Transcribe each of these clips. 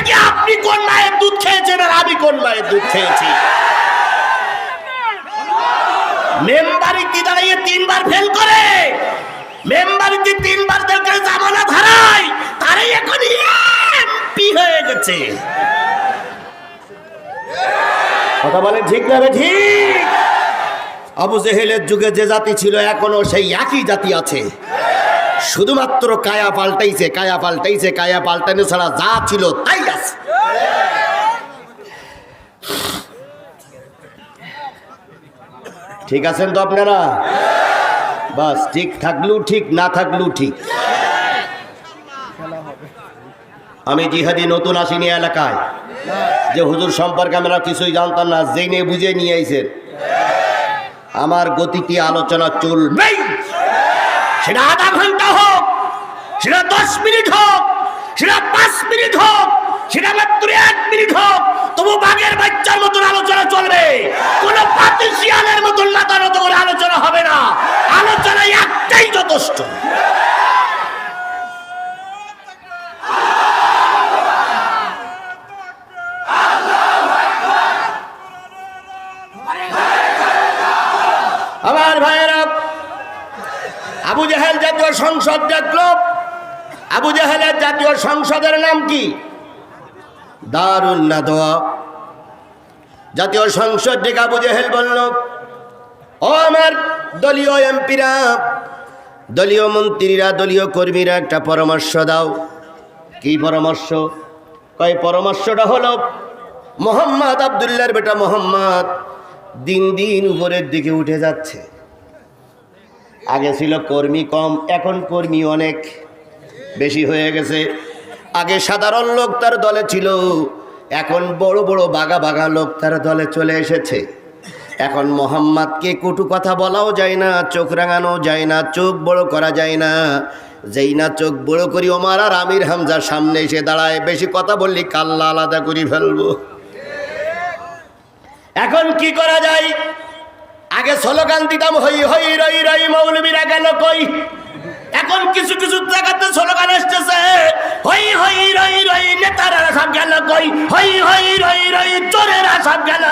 দেখি আপনি কোন মায়ের দুধ খেয়েছেন আর আমি কোন মায়ের দুধ খেয়েছি। মেম্বারিতে দাঁড়িয়ে তিনবার ফেল করে? মেম্বারিতে তিনবার দেখে জামানা ধারায় তারাই এখন এমপি হয়ে গেছে। কথা বলে ঠিক না ঠিক? আবু জেহেলের যুগে যে জাতি ছিল, এখনও সেই একই জাতি আছে। শুধুমাত্র কায়া পাল্টাইছে কায়া পাল্টাইছে, কায়া পাল্টানো ছাড়া যা ছিল তাই আছে। ঠিক আছেন তো আপনারা? বাস, ঠিক থাকলেও ঠিক, না থাকলেও ঠিক। আমি জিহাদি নতুন আসিনি এলাকায়। যে হুজুর সম্পর্কে আমরা কিছুই জানতাম না, জেনে বুঝে নিয়ে আইছেন। আমার গতিতে আলোচনা চলবেই। সেটা আধা ঘণ্টা হোক, সেটা দশ মিনিট হোক, সেটা পাঁচ মিনিট হোক, সেটা মাত্র এক মিনিট হোক, তবু বাঘের বাচ্চার মতন আলোচনা চলবে। কোন পাতি শিয়ালের মতন লাতার মতো আলোচনা হবে না। আলোচনা একটাই যথেষ্ট আমার ভাইয়েরা আবু জাহেল জাতীয় সংসদ দেখল? আবু জাহেলের জাতীয় সংসদের নাম কি? দারুণ নাদোয়া জাতীয় সংসদ ডেকে আবু জাহেল বলল, ও আমার দলীয় এমপিরা, দলীয় মন্ত্রীরা, দলীয় কর্মীরা একটা পরামর্শ দাও। কি পরামর্শ? কয়, পরামর্শটা হলো, মোহাম্মদ আবদুল্লার বেটা মোহাম্মদ দিন দিন উপরের দিকে উঠে যাচ্ছে। আগে ছিল কর্মী কম, এখন কর্মী অনেক বেশি হয়ে গেছে। আগে সাধারণ লোক তার দলে ছিল, এখন বড় বড় বাগা বাগা লোক তার দলে চলে এসেছে। এখন মোহাম্মদকে কটু কথা বলাও যায় না, চোখ রাঙানো যায় না, চোখ বড় করা যায় না। যেই না চোখ বড় করি ওমার আর আমির হামজার সামনে এসে দাঁড়ায়, বেশি কথা বললি কাল্লা আলাদা করি ফেলব। এখন কি করা যায়? আগে স্লোগান দিতাম, হই হই, রই রই, মৌলবীরা গেল কই? এখন কিছু কিছু জায়গাতে স্লোগান আসতেছে হই হই, রই রই, নেতারা সব গেল কই? হই হই, রই রই, চোরেরা সব গেল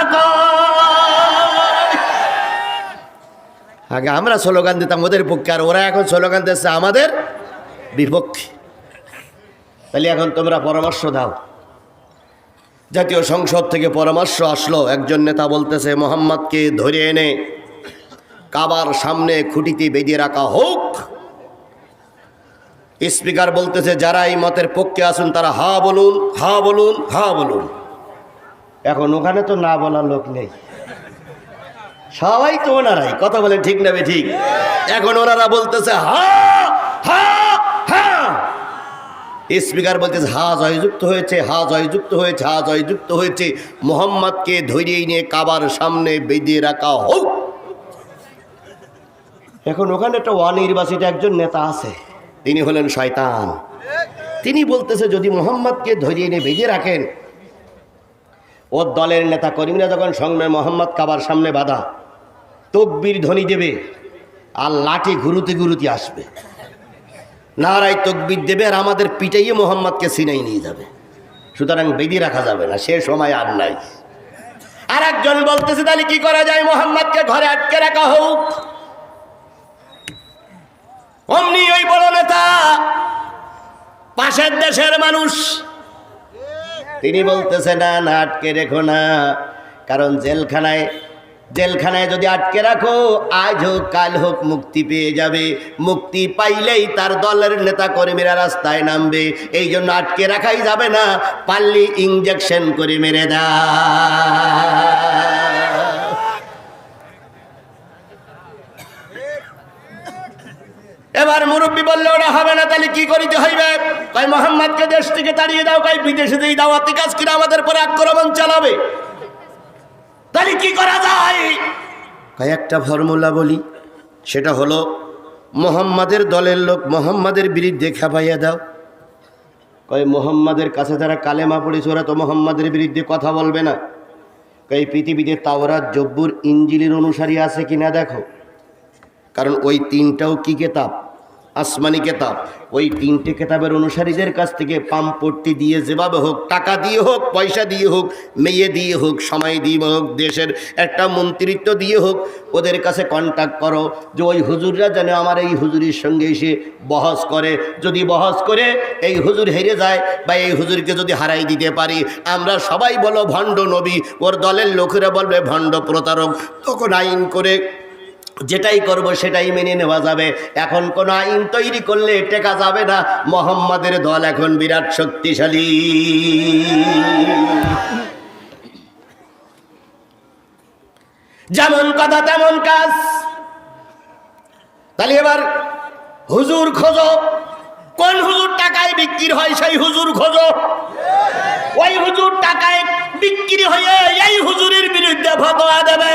আগে আমরা স্লোগান দিতাম ওদের পক্ষে, আর ওরা এখন স্লোগান দিচ্ছে আমাদের বিপক্ষে। তাহলে এখন তোমরা পরামর্শ দাও। জাতীয় সংসদ থেকে পরামর্শ আসলো। একজন নেতা বলতেছে, মোহাম্মদকে ধরে এনে কাবার সামনে খুঁটিতে বেঁধে রাখা হোক। স্পিকার বলতেছে, যারা এই মতের পক্ষে আসুন তারা হা বলুন হা বলুন হা বলুন। এখন ওখানে তো না বলার লোক নেই। সবাই তো ওনারাই, কথা বলে ঠিক নেবে ঠিক? এখন ওনারা বলতেছে হা হা হা স্পিকার বলতেছে, হা জয়যুক্ত হয়েছে, হা জয়যুক্ত হয়েছে, হা জয়যুক্ত হয়েছে। মোহাম্মদকে ধরিয়ে নিয়ে কাবার সামনে বেঁধে রাখা হোক। এখন ওখানে একটা অনির্বাচিত একজন নেতা আছে, তিনি হলেন শয়তান। তিনি বলতেছে, যদি মোহাম্মদকে ধরিয়ে নিয়ে বেঁধে রাখেন ওর দলের নেতা কর্মীরা যখন সঙ্গে মোহাম্মদ কাবার সামনে বাধা, তকবির ধ্বনি দেবে আর লাঠি ঘুরুতে ঘুরুতে আসবে। নারাই তকবির দেবে আর আমাদের পিটাইয়ে মোহাম্মদকে সিনাই নিয়ে যাবে। সুতরাং বেদি রাখা যাবে না, সে সময় আর নাই। আর একজন বলতেছে, তাহলে কি করা যায়? মোহাম্মদকে ঘরে আটকে রাখা হোক। অমনি ওই বড় নেতা, পাশের দেশের মানুষ, তিনি বলতেছে, না না, আটকে রেখো না। কারণ জেলখানায় জেলখানায় যদি আটকে রাখো আজ হোক কাল হোক মুক্তি পেয়ে যাবে। মুক্তি পাইলেই তার দলের নেতা কর্মীরা রাস্তায় নামবে। এই জন্য আটকে রাখাই যাবে না পাল্লি ইঞ্জেকশন করে মেরে দা এবার মুরব্বী বললে ওটা হবে না, তাহলে কি করিতে হইবে? কই মোহাম্মদকে দেশ থেকে তাড়িয়ে দাও কই বিদেশে দিয়ে দাওয়াতি কাজ কিনা আমাদের পরে আক্রমণ চালাবে। কি করা যায়? কয়েকটা ফর্মুলা বলি, সেটা হলো, মোহাম্মদের দলের লোক মোহাম্মদের বিরুদ্ধে খেপাইয়া দাও। কয়, মোহাম্মদের কাছে যারা কালেমা পড়েছে, ওরা তো মোহাম্মদের বিরুদ্ধে কথা বলবে না। কই পৃথিবীতে তাওরাত, জব্বুর ইঞ্জিলের অনুসারী আছে কিনা দেখো। কারণ ওই তিনটাও কি কেতাব? আসমানি কেতাব। ওই তিনটে কেতাবের অনুসারীদের কাছ থেকে পাম্পট্টি দিয়ে যেভাবে হোক, টাকা দিয়ে হোক, পয়সা দিয়ে হোক, মেয়ে দিয়ে হোক, সময় দিয়ে হোক, দেশের একটা মন্ত্রিত্ব দিয়ে হোক, ওদের কাছে কন্ট্যাক্ট করো। যে ওই হুজুররা যেন আমার এই হুজুরির সঙ্গে এসে বহস করে। যদি বহস করে, এই হুজুর হেরে যায় বা এই হুজুরকে যদি হারাই দিতে পারি, আমরা সবাই বলো ভণ্ড নবী, ওর দলের লোকেরা বলবে ভণ্ড প্রতারক। তখন আইন করে যেটাই করব সেটাই মেনে নেওয়া যাবে। এখন কোন আইন তৈরি করলে টেকা যাবে না। মোহাম্মদের দল এখন বিরাট শক্তিশালী। যেমন কথা তেমন কাজ। তাহলে এবার হুজুর খোঁজো। কোন হুজুর টাকায় বিক্রি হয় সেই হুজুর খোঁজো। ওই হুজুর টাকায় বিক্রি হয়ে এই হুজুরের বিরুদ্ধে ফতোয়া দেবে।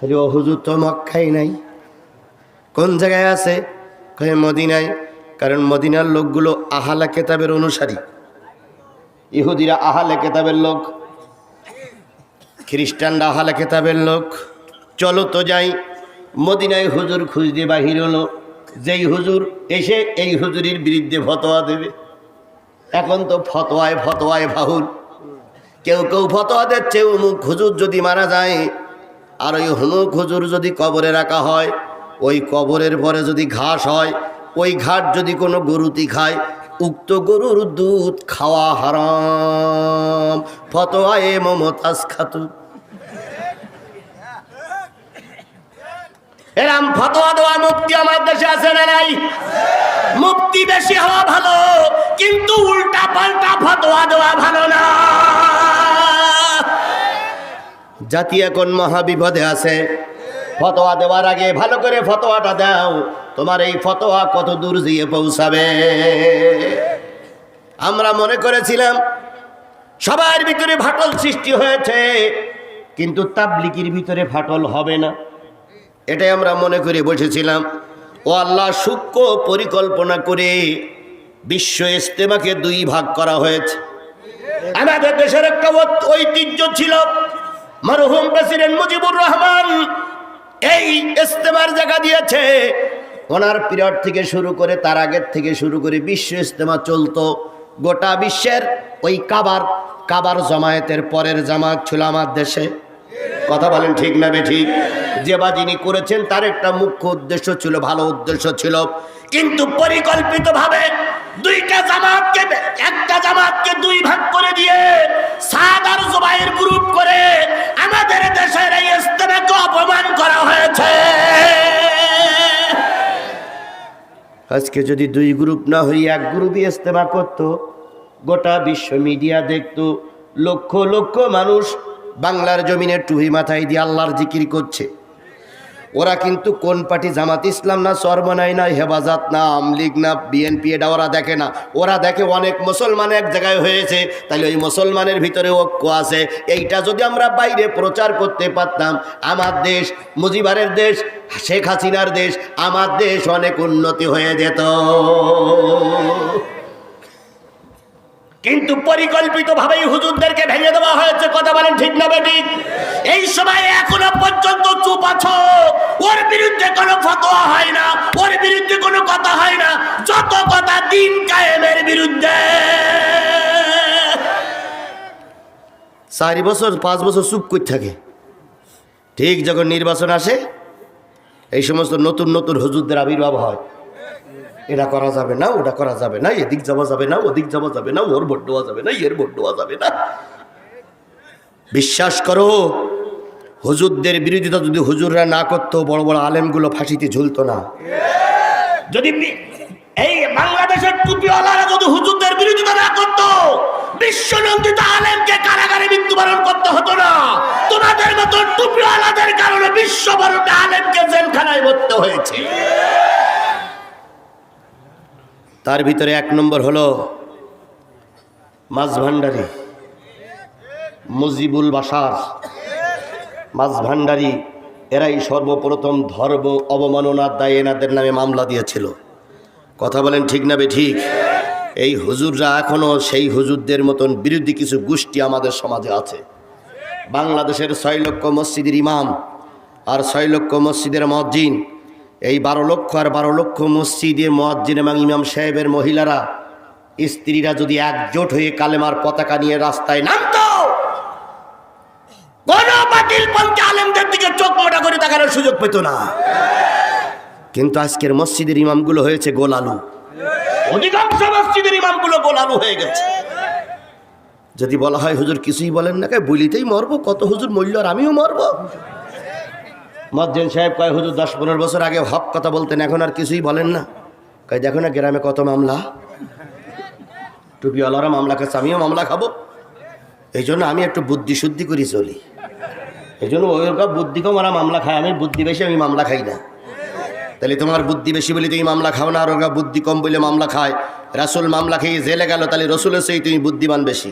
তাহলে ও হুজুর তো মক্কাই নাই। কোন জায়গায় আছে? কয়ে মদিনায়। কারণ মদিনার লোকগুলো আহালা কেতাবের অনুসারী। ইহুদিরা আহালে কেতাবের লোক, খ্রিস্টানরা আহালে কেতাবের লোক। চলো তো যাই। মদিনায় হুজুর খুঁজতে বাহির হলো। যেই হুজুর এসে এই হুজুরির বিরুদ্ধে ফতোয়া দেবে। এখন তো ফতোয়ায় ফতোয়ায় বাহুল। কেউ কেউ ফতোয়া দিচ্ছে উমুক হুজুর যদি মারা যায় আর ওই হুমুক হুজুর যদি কবরে রাখা হয়, ওই কবরের পরে যদি ঘাস হয়, ওই ঘাট যদি কোনো গরুতি খায়, উক্ত গরুর দুধ খাওয়া হারাম। ফতোয়ায়ে মমতাজ খাতু এরাম ফতোয়া দেওয়া মুক্তি আমার দেশে আছে না নাই? মুক্তি বেশি হওয়া ভালো, কিন্তু উল্টা পাল্টা ফতোয়া দেওয়া ভালো না। জাতি এখন মহাবিপদে আছে। ফতোয়া দেওয়ার আগে ভালো করে ফতোয়াটা দাও। তোমার এই ফতোয়া কত দূর দিয়ে পৌঁছাবে? আমরা মনে করেছিলাম, সবার ভিতরে ফাটল সৃষ্টি হয়েছে, কিন্তু তাবলিকির ভিতরে ফাটল হবে না। এটাই আমরা মনে করে বসেছিলাম। ও আল্লাহ, সূক্ষ্ম পরিকল্পনা করে বিশ্ব ইস্তেমাকে দুই ভাগ করা হয়েছে। আমাদের দেশের একটা ঐতিহ্য ছিল মরহুম প্রেসিডেন্ট মুজিবুর রহমান এই ইস্তেমার জায়গা দিয়েছে। ওনার পিরিয়ড থেকে শুরু করে তার আগের থেকে শুরু করে বিশ্ব ইস্তেমা চলতো গোটা বিশ্বের ওই কাবার কাবার জমায়েতের পরের জামাত ছিল আমার দেশে। কথা বলেন ঠিক না ঠিক? যে বা যিনি করেছেন তার একটা মুখ্য উদ্দেশ্য ছিল, ভালো উদ্দেশ্য ছিল। কিন্তু পরিকল্পিতভাবে দুইটা জামাতকে, একটা জামাতকে দুই ভাগ করে দিয়ে আজকে যদি দুই গ্রুপ না হই, এক গ্রুপই ইস্তেমা করত। গোটা বিশ্ব মিডিয়া দেখতো, লক্ষ লক্ষ মানুষ বাংলার জমিনে টুহি মাথায় দিয়ে আল্লাহর জিকির করছে। ওরা কিন্তু কোন পার্টি জামাত ইসলাম না সর্বনাই না হেফাজত, না আমলিগ না বিএনপি এটা ওরা দেখে না। ওরা দেখে অনেক মুসলমান এক জায়গায় হয়েছে, তাহলে ওই মুসলমানের ভিতরে ঐক্য আছে। এইটা যদি আমরা বাইরে প্রচার করতে পারতাম, আমার দেশ মুজিবারের দেশ শেখ হাসিনার দেশ, আমার দেশ অনেক উন্নতি হয়ে যেত। কিন্তু পরিকল্পিত ভাবেই হুজুরদেরকে ভেঙে দেওয়া হয়েছে, কথা বলেন ঠিক না বেঠিক এই সময় এখনও পর্যন্ত চুপ আছো? ওর বিরুদ্ধে কোনো ফতোয়া হয় না, ওর বিরুদ্ধে কোনো কথা হয় না, যত কথা দিন কায়েমের বিরুদ্ধে। চারি বছর, পাঁচ বছর চুপ করে থাকে। ঠিক যখন নির্বাচন আসে এই সমস্ত নতুন নতুন হুজুরদের আবির্ভাব হয়। এটা করা যাবে না, ওটা করা যাবে না, এদিক যাওয়া যাবে না, ওদিক যাওয়া যাবে না, ওর ভোট দেওয়া যাবে না, এর ভোট দেওয়া যাবে না। বিশ্বাস করো, হুজুরদের বিরোধিতা যদি হুজুররা না করতো, বড় বড় আলেমগুলো ফাঁসিতে ঝুলতো না। যদি এই বাংলাদেশের টুপিওয়ালারা যদি হুজুরদের বিরোধিতা না করতো বিশ্বনন্দিত আলেমকে কারাগারে মৃত্যুবরণ করতে হতো না। তোমাদের মতো টুপিওয়ালাদের কারণে বিশ্বভারতে আলেমকে জেলখানায় ভরতে হয়েছে। তার ভিতরে এক নম্বর হলো মাছ ভান্ডারি। মুজিবুল বাসার মাছ ভান্ডারি, এরাই সর্বপ্রথম ধর্ম অবমাননার দায়ে এনাদের নামে মামলা দিয়েছিল। কথা বলেন ঠিক না বে ঠিক? এই হুজুররা এখনও সেই হুজুরদের মতন বিরোধী কিছু গোষ্ঠী আমাদের সমাজে আছে। বাংলাদেশের ছয় লক্ষ মসজিদের ইমাম আর ছয় লক্ষ মসজিদের মসজিদ এই বারো লক্ষ আর বারো লক্ষ মসজিদের মসজিদ এবং ইমাম সাহেবের মহিলারা, স্ত্রীরা যদি একজোট হয়ে কালেমার পতাকা নিয়ে রাস্তায় নামতো আলেমদের দিকে চোখ করে সুযোগ পেত না। কিন্তু আজকের মসজিদের ইমামগুলো হয়েছে গোলালু অধিকাংশ মসজিদের ইমামগুলো গোলালু হয়ে গেছে। যদি বলা হয় হুজুর কিছুই বলেন না কে, বলিতেই মরবো, কত হুজুর মূল্য আর আমিও মরবো। মজ্জেন সাহেব কয়, হুজুর দশ পনেরো বছর আগে হক কথা বলতেন, এখন আর কিছুই বলেন না। কয়, দেখো না গ্রামে কত মামলা। টুপিওয়ালারা মামলা খাচ্ছে, আমিও মামলা খাব। এই জন্য আমি একটু বুদ্ধি শুদ্ধি করি চলি। এই জন্য ওই বুদ্ধি কম ওরা মামলা খায়, আমি বুদ্ধি বেশি, আমি মামলা খাই না। তাহলে তোমার বুদ্ধি বেশি বলে তুমি মামলা খাও না, আর ওরা বুদ্ধি কম বলে মামলা খায়। রাসুল মামলা খেয়ে জেলে গেল, তাহলে রসুলের সেই তুমি বুদ্ধিমান বেশি।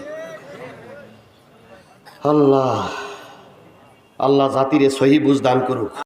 আল্লাহ আল্লাহ জাতিরে সহি বুঝ দান করুক।